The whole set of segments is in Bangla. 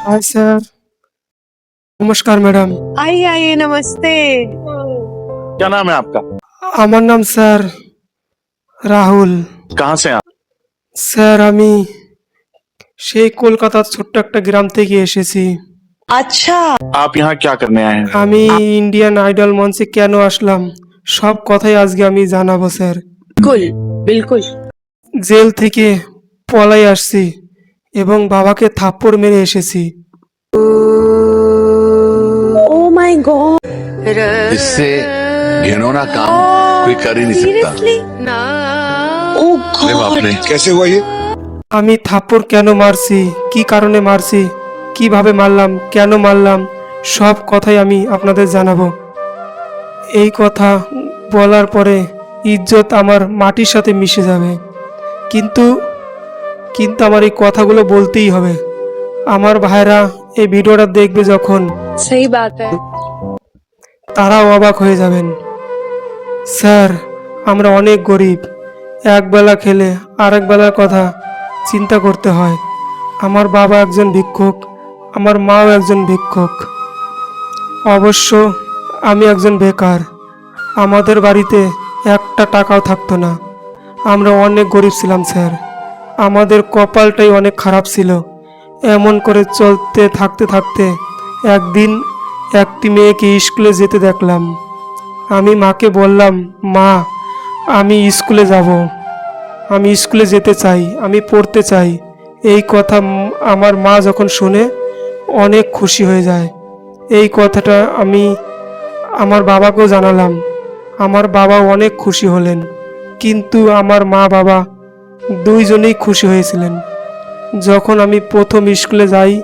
हाय सर নমস্কার ম্যাডাম आइए आइए नमस्ते क्या नाम है आपका আমার নাম স্যার রাহুল कहाँ से हैं आप স্যার আমি সেই কলকাতার ছোট্ট একটা গ্রাম থেকে এসেছি अच्छा आप यहाँ क्या करने आए हैं আমি ইন্ডিয়ান আইডল মঞ্চে কেন আসলাম সব কথাই আজকে আমি জানাবো স্যার बिल्कुल बिल्कुल জেল থেকে পলাই আসছি এবং বাবাকে থাপ্পড় মেরে এসেছি ओ माय गॉड इससे घिनौना काम कोई कर ही नहीं सकता ओ अरे बाप गॉड रे कैसे हुआ ये আমি থাপ্পড় কেন মারছি কি কারণে মারছি কিভাবে মারলাম কেন মারলাম সব কথাই আমি আপনাদের জানাবো এই কথা বলার পরে ইজ্জত আমার মাটির সাথে মিশে যাবে কিন্তু কিন্তু আমার এই কথাগুলো বলতেই হবে। আমার ভাইরা এই ভিডিওটা দেখবে যখন সেই বাত। তারাও অবাক হয়ে যাবেন। স্যার আমরা অনেক গরিব। একবেলা খেলে আরেক বেলার কথা চিন্তা করতে হয়। আমার বাবা একজন ভিক্ষুক আমার মাও একজন ভিক্ষুক। অবশ্য আমি একজন বেকার। আমাদের বাড়িতে একটা টাকাও থাকতো না। আমরা অনেক গরিব ছিলাম স্যার। আমাদের কপালটাই অনেক খারাপ ছিল। এমন করে চলতে থাকতে থাকতে একদিন একটি মেয়েকে স্কুলে যেতে দেখলাম। আমি মাকে বললাম, মা, আমি স্কুলে যাব। আমি স্কুলে যেতে চাই, আমি পড়তে চাই। এই কথা আমার মা যখন শুনে অনেক খুশি হয়ে যায়। এই কথাটা আমি আমার বাবাকেও জানালাম। আমার বাবা অনেক খুশি হলেন। কিন্তু আমার মা বাবা দুইজনেই খুশি হয়েছিলেন। যখন আমি প্রথম স্কুলে যাই,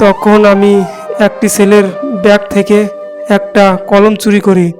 তখন আমি একটি ছেলের ব্যাগ থেকে একটা কলম চুরি করি।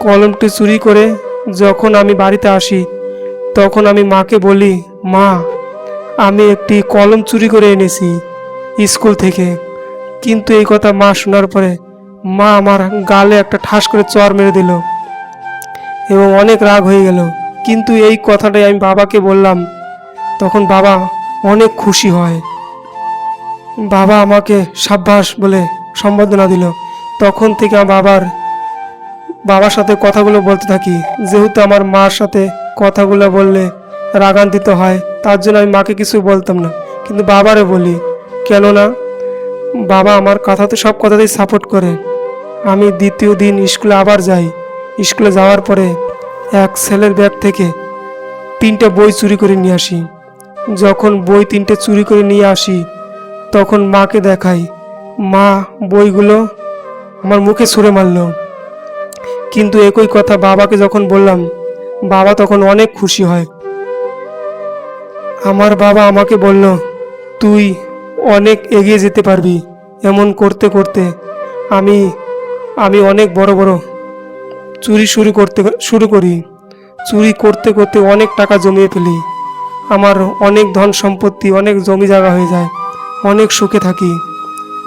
কলমটি চুরি করে যখন আমি বাড়িতে আসি, তখন আমি মাকে বলি, মা, আমি একটি কলম চুরি করে এনেছি স্কুল থেকে। কিন্তু এই কথা মা শোনার পরে, মা আমার গালে একটা ঠাস করে চর মেরে দিল এবং অনেক রাগ হয়ে গেল। কিন্তু এই কথাটাই আমি বাবাকে বললাম। তখন বাবা অনেক খুশি হয়। বাবা আমাকে সাব্বাস বলে সম্বোধনা দিল। তখন থেকে আমার বাবার বাবার সাথে কথাগুলো বলতে থাকি। যেহেতু আমার মার সাথে কথাগুলো বললে রাগান্বিত হয়, তার জন্য আমি মাকে কিছু বলতাম না। কিন্তু বাবারে বলি, কেননা বাবা আমার কথাতে সব কথাতেই সাপোর্ট করে। আমি দ্বিতীয় দিন স্কুলে আবার যাই। স্কুলে যাওয়ার পরে এক ছেলের ব্যাগ থেকে তিনটে বই চুরি করে নিয়ে আসি। যখন বই তিনটে চুরি করে নিয়ে আসি, তখন মাকে দেখাই, মা, বইগুলো আমার মুখে ছুঁড়ে মারল। কিন্তু একই কথা বাবাকে যখন বললাম, বাবা তখন অনেক খুশি হয়। আমার বাবা আমাকে বলল, তুই অনেক এগিয়ে যেতে পারবি, এমন করতে করতে আমি আমি অনেক বড় বড় চুরি শুরু করতে শুরু করি। চুরি করতে করতে অনেক টাকা জমিয়ে ফেলি। আমার অনেক ধন সম্পত্তি, অনেক জমি জায়গা হয়ে যায়। অনেক সুখে থাকি।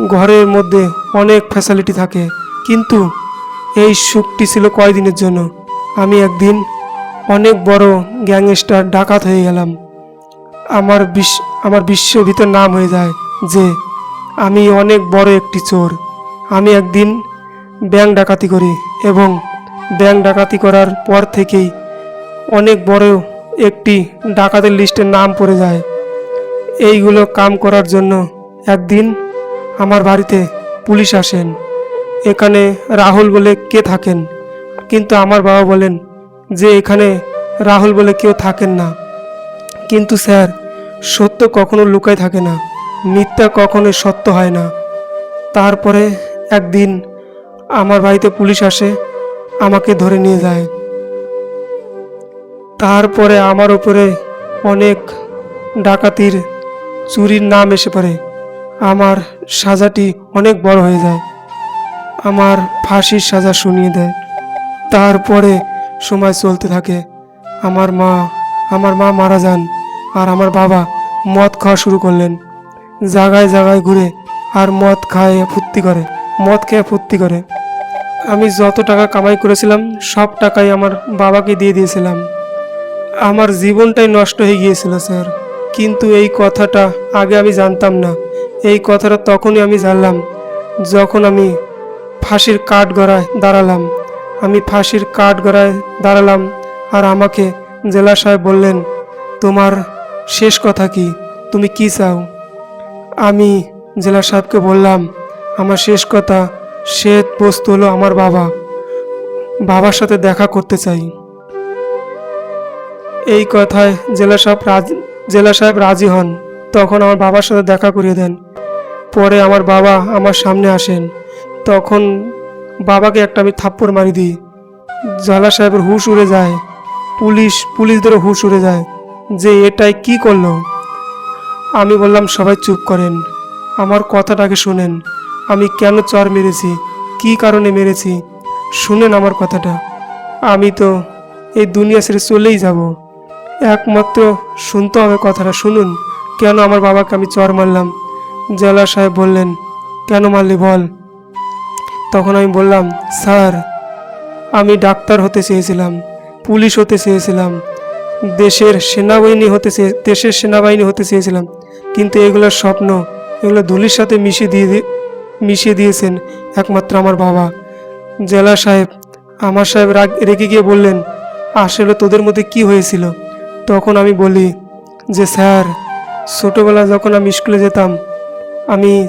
ঘরের মধ্যে অনেক ফ্যাসিলিটি থাকে। কিন্তু এই সুখটি ছিল কয়দিনের জন্য? আমি একদিন অনেক বড় গ্যাংস্টার ডাকাত হয়ে গেলাম। আমার বিশ্ব আমার বিশ্বের ভিতর নাম হয়ে যায় যে আমি অনেক বড় একটি চোর। আমি একদিন ব্যাংক ডাকাতি করি এবং ব্যাংক ডাকাতি করার পর থেকেই অনেক বড় একটি ডাকাতের লিস্টের নাম পড়ে যায়। এইগুলো কাম করার জন্য একদিন আমার বাড়িতে পুলিশ আসেন। এখানে রাহুল বলে কে থাকেন? কিন্তু আমার বাবা বলেন যে এখানে রাহুল বলে কেউ থাকেন না। কিন্তু স্যার, সত্য কখনো লুকায় থাকে না, মিথ্যা কখনো সত্য হয় না। তারপরে একদিন আমার বাড়িতে পুলিশ আসে আমাকে ধরে নিয়ে যায়। তারপরে আমার উপরে অনেক ডাকাতির চুরির নাম এসে পড়ে। আমার সাজাটি অনেক বড় হয়ে যায়। আমার ফাঁসির সাজা শুনিয়ে দেয়। তারপরে সময় চলতে থাকে। আমার মা আমার মা মারা যান আর আমার বাবা মদ খাওয়া শুরু করলেন। জায়গায় জায়গায় ঘুরে আর মদ খায় ফুর্তি করে, মদ খেয়ে ফুর্তি করে। আমি যত টাকা কামাই করেছিলাম, সব টাকাই আমার বাবাকে দিয়ে দিয়েছিলাম। আমার জীবনটাই নষ্ট হয়ে গিয়েছিল, স্যার। কিন্তু এই কথাটা আগে আমি জানতাম না। এই কথাটা তখনই আমি জানলাম, যখন আমি ফাঁসির কাঠ গড়ায় দাঁড়ালাম। আমি ফাঁসির কাঠ গড়ায় দাঁড়ালাম আর আমাকে জেলা সাহেব বললেন, তোমার শেষ কথা কি? তুমি কি চাও? আমি জেলা সাহেবকে বললাম, আমার শেষ কথা সে বস্তু হলো আমার বাবা। বাবার সাথে দেখা করতে চাই। এই কথায় জেলা সাহেব রাজি জেলা সাহেব রাজি হন। তখন আমার বাবার সাথে দেখা করিয়ে দেন। পরে আমার বাবা আমার সামনে আসেন। তখন বাবাকে একটা আমি থাপ্পড় মারি দিই। জেলা সাহেবের হুশ উড়ে যায়। পুলিশ পুলিশদেরও হুশ উড়ে যায় যে এটাই কি করল। আমি বললাম, সবাই চুপ করেন। আমার কথাটাকে শুনেন। আমি কেন চর মেরেছি? কি কারণে মেরেছি? শুনেন আমার কথাটা। আমি তো এই দুনিয়া ছেড়ে চলেই যাব। একমাত্র শুনতে হবে কথাটা, শুনুন। কেন আমার বাবাকে আমি চর মারলাম? জেলা সাহেব বললেন, কেন মারলি বল? তখন আমি বললাম, স্যার, আমি ডাক্তার হতে চেয়েছিলাম, পুলিশ হতে চেয়েছিলাম, দেশের সেনাবাহিনী হতে চেয়ে, দেশের সেনাবাহিনী হতে চেয়েছিলাম, কিন্তু এগুলোর স্বপ্ন, এগুলো ধুলির সাথে মিশিয়ে দিয়ে মিশিয়ে দিয়েছেন একমাত্র আমার বাবা। জেলা সাহেব, আমার সাহেব রাগ রেগে গিয়ে বললেন, আসলে তোদের মধ্যে কি হয়েছিল? তখন আমি বলি যে, স্যার, ছোটোবেলা যখন আমি স্কুলে যেতাম, আমি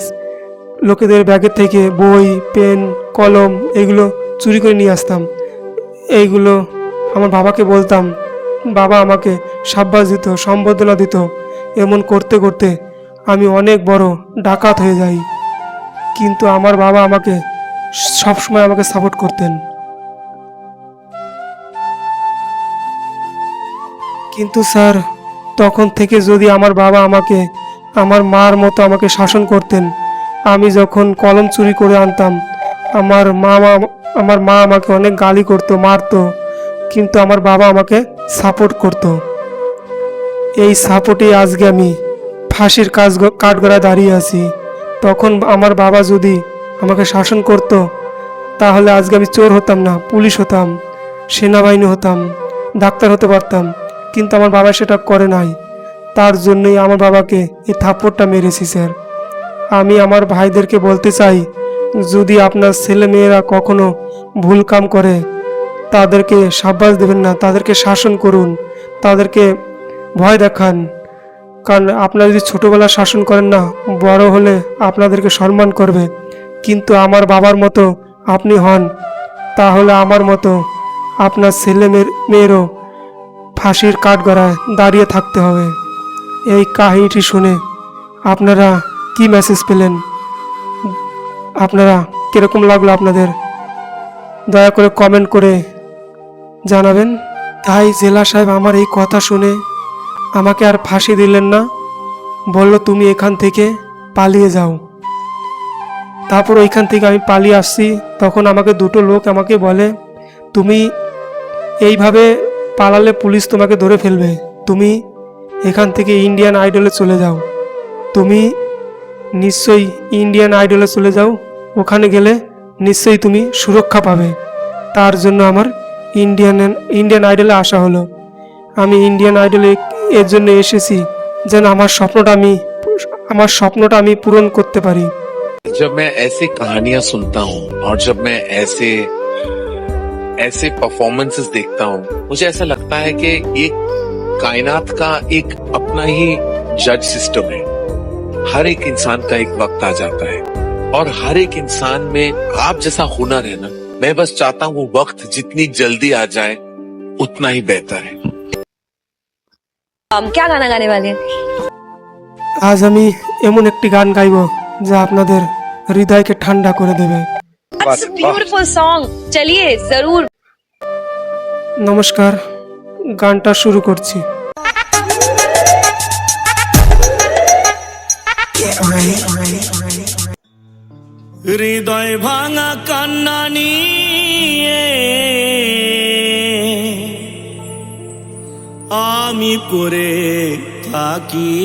লোকেদের ব্যাগের থেকে বই, পেন, কলম এগুলো চুরি করে নিয়ে আসতাম। এইগুলো আমার বাবাকে বলতাম। বাবা আমাকে সাব্বাস দিত, সম্বর্ধনা দিত। এমন করতে করতে আমি অনেক বড় ডাকাত হয়ে যাই। কিন্তু আমার বাবা আমাকে সবসময় আমাকে সাপোর্ট করতেন। কিন্তু স্যার, তখন থেকে যদি আমার বাবা আমাকে, আমার মার মতো আমাকে শাসন করতেন, আমি যখন কলম চুরি করে আনতাম, আমার মা আমার মা আমাকে অনেক গালি করতো, মারতো, কিন্তু আমার বাবা আমাকে সাপোর্ট করতো। এই সাপোর্টে আজকে আমি ফাঁসির কাজ কাঠগড়ায় দাঁড়িয়ে আছি। তখন আমার বাবা যদি আমাকে শাসন করত, তাহলে আজকে আমি চোর হতাম না, পুলিশ হতাম, সেনাবাহিনী হতাম, ডাক্তার হতে পারতাম। কিন্তু আমার বাবা সেটা করে নাই। তার জন্যই আমার বাবাকে এই থাপ্পড়টা মেরেছি, স্যার। আমি আমার ভাইদেরকে বলতে চাই, যদি আপনার ছেলে মেয়েরা কখনো ভুল কাম করে, তাদেরকে সাব্বাস দেবেন না, তাদেরকে শাসন করুন, তাদেরকে ভয় দেখান। কারণ আপনারা যদি ছোটোবেলা শাসন করেন না, বড় হলে আপনাদেরকে সম্মান করবে। কিন্তু আমার বাবার মতো আপনি হন, তাহলে আমার মতো আপনার ছেলে মেয়ের মেয়েরও ফাঁসির কাঠগড়ায় দাঁড়িয়ে থাকতে হবে। এই কাহিনীটি শুনে আপনারা কি মেসেজ পেলেন? আপনারা কীরকম লাগল আপনাদের? দয়া করে কমেন্ট করে জানাবেন। তাই জেলা সাহেব আমার এই কথা শুনে আমাকে আর ফাঁসি দিলেন না। বলল, তুমি এখান থেকে পালিয়ে যাও। তারপর ওইখান থেকে আমি পালিয়ে আসছি। তখন আমাকে দুটো লোক আমাকে বলে, তুমি এইভাবে পালালে পুলিশ তোমাকে ধরে ফেলবে। তুমি এখান থেকে ইন্ডিয়ান আইডলে চলে যাও। তুমি নিশ্চয়ই ইন্ডিয়ান আইডলে চলে যাও। ওখানে গেলে নিশ্চয়ই তুমি সুরক্ষা পাবে। তার জন্য আমার ইন্ডিয়ান ইন্ডিয়ান আইডলে আসা হলো। আমি ইন্ডিয়ান আইডলে এর জন্য এসেছি যেন আমার স্বপ্নটা আমি আমার স্বপ্নটা আমি পূরণ করতে পারি जब मैं ऐसी कहानियां सुनता हूँ और जब मैं ऐसे ऐसे परफॉर्मेंसेस देखता हूँ मुझे ऐसा लगता है कि ये कायनात का एक अपना ही जज सिस्टम है हर एक इंसान का एक वक्त आ जाता है और हर एक इंसान में आप जैसा हुनर है ना मैं बस चाहता हूँ वो वक्त जितनी जल्दी आ जाए उतना ही बेहतर है हम क्या गाना गाने वाले हैं আজ আমি এমন একটি গান গাইব যা আপনাদের হৃদয়কে ঠান্ডা করে দেবে ब्यूटीफुल सॉन्ग चलिए जरूर নমস্কার গানটা শুরু করছি হৃদয় ভাঙা কান্না নিয়ে আমি পড়ে থাকি।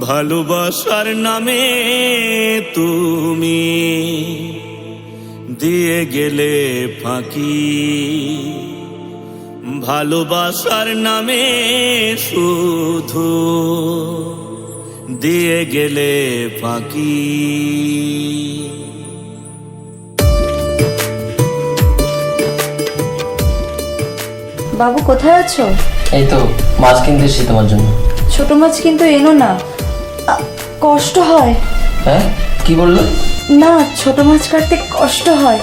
ভালোবাসার নামে তুমি দিয়ে গেলে ফাঁকি। ভালোবাসার নামে শুধু দিয়ে গেলে ফাঁকি। বাবু কোথায় আছো? এই তো মাছ কিনতে এসেছি তোমার জন্য। ছোট মাছ কিন্তু এনো না। আ, কষ্ট হয়। হ্যাঁ? কি বলল? না ছোট মাছ কাটতে কষ্ট হয়।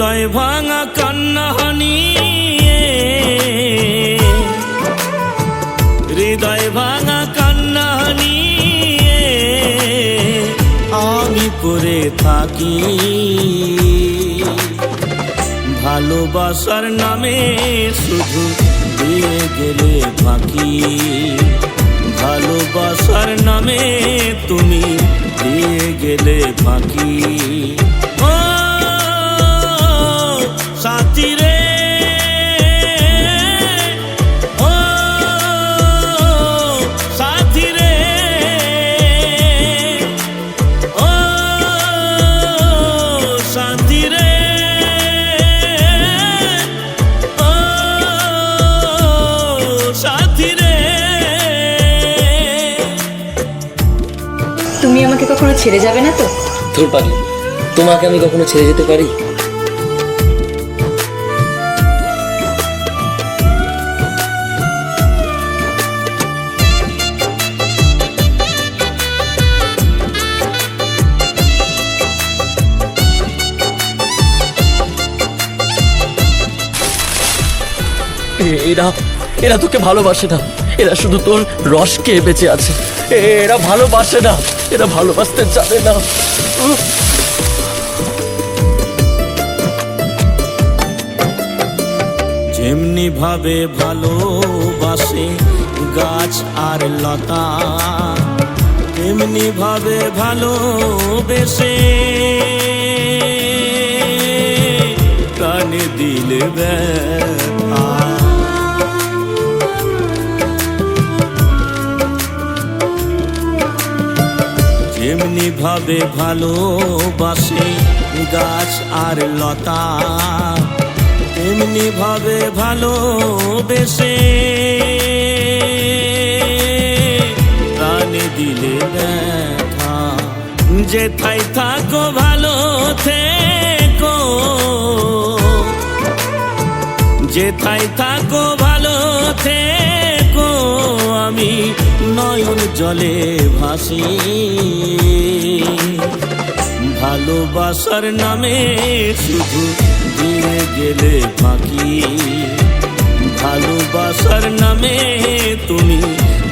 হৃদয় ভাঙা কান্নাহানি হৃদয় ভাঙা কান্নাহানি আমি করে থাকি। ভালোবাসার নামে শুধু দিয়ে গেলে ফাঁকি ভালোবাসার নামে তুমি দিয়ে গেলে ফাঁকি ছেড়ে যাবে না তো? ধুর পারি তোমাকে আমি কখনো ছেড়ে যেতে পারি? এ- এরা এরা তোকে ভালোবাসে না। এরা শুধু তোর রসকে বেঁচে আছে। এ- এরা ভালোবাসে না। এরা ভালোবাসতে জানে না। যেমনি ভাবে ভালোবাসে গাছ আর লতা, তেমনি ভাবে ভালোবেসে কানে দিলে ব্যথা। যেমনি ভাবে ভালোবাসে গাছ আর লতা। তেমনি ভাবে ভালোবেসে। প্রাণে দিলে ব্যথা। যেথায় থাকো, ভালো থেকো। যেথায় থেকো জলে ভাসি। ভালোবাসার নামে শুধু দিয়ে গেলে ফাঁকি ভালোবাসার নামে তুমি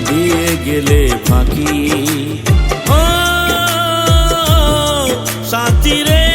দিয়ে গেলে ফাঁকি সাথী রে।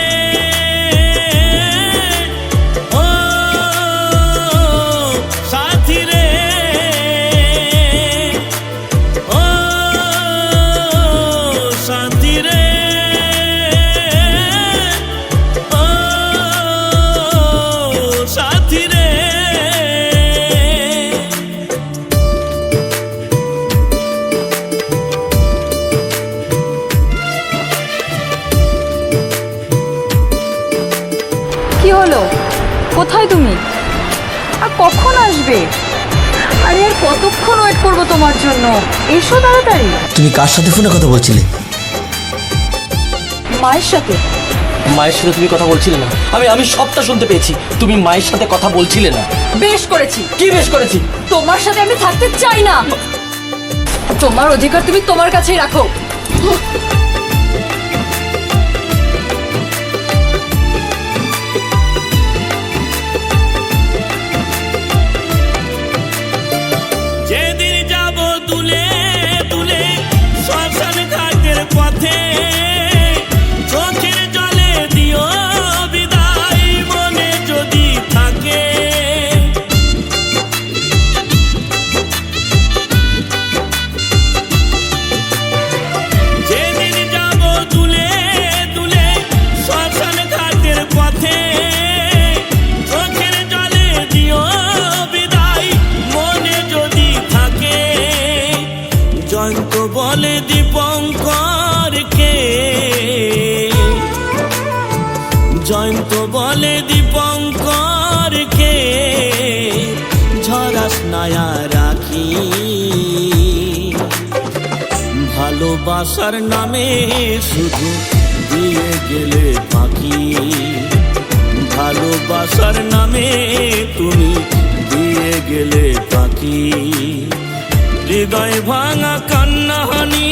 কতক্ষণ ওয়েট করব তোমার জন্য? এসো তাড়াতাড়ি। তুমি কার সাথে ফোনে কথা বলছিলে? মায়ের সাথে। মায়ের সাথে তুমি কথা বলছিলে না। আমি আমি সবটা শুনতে পেয়েছি। তুমি মায়ের সাথে কথা বলছিলে না। বেশ করেছি। কি বেশ করেছি? তোমার সাথে আমি থাকতে চাই না। তোমার অধিকার তুমি তোমার কাছেই রাখো। ভালোবাসার নামে শুধু দিয়ে গেলে ফাঁকি ভালোবাসার নামে তুমি দিয়ে গেলে ফাঁকি হৃদয় ভাঙা কান্নাহানি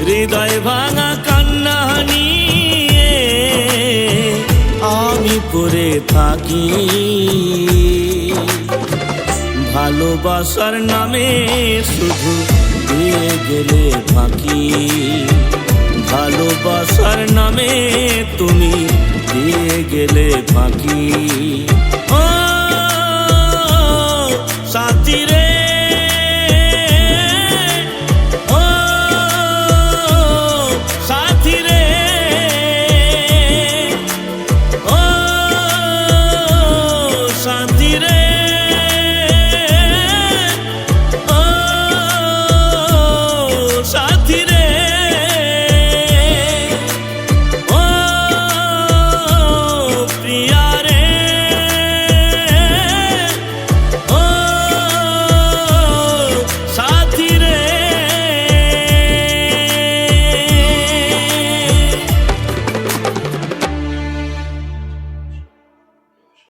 হৃদয় ভাঙা কান্নাহানি আমি করে থাকি। ভালোবাসার নামে শুধু দিয়ে গেলে ফাঁকি ভালোবাসার নামে তুমি দিয়ে গেলে ফাঁকি সাথী রে।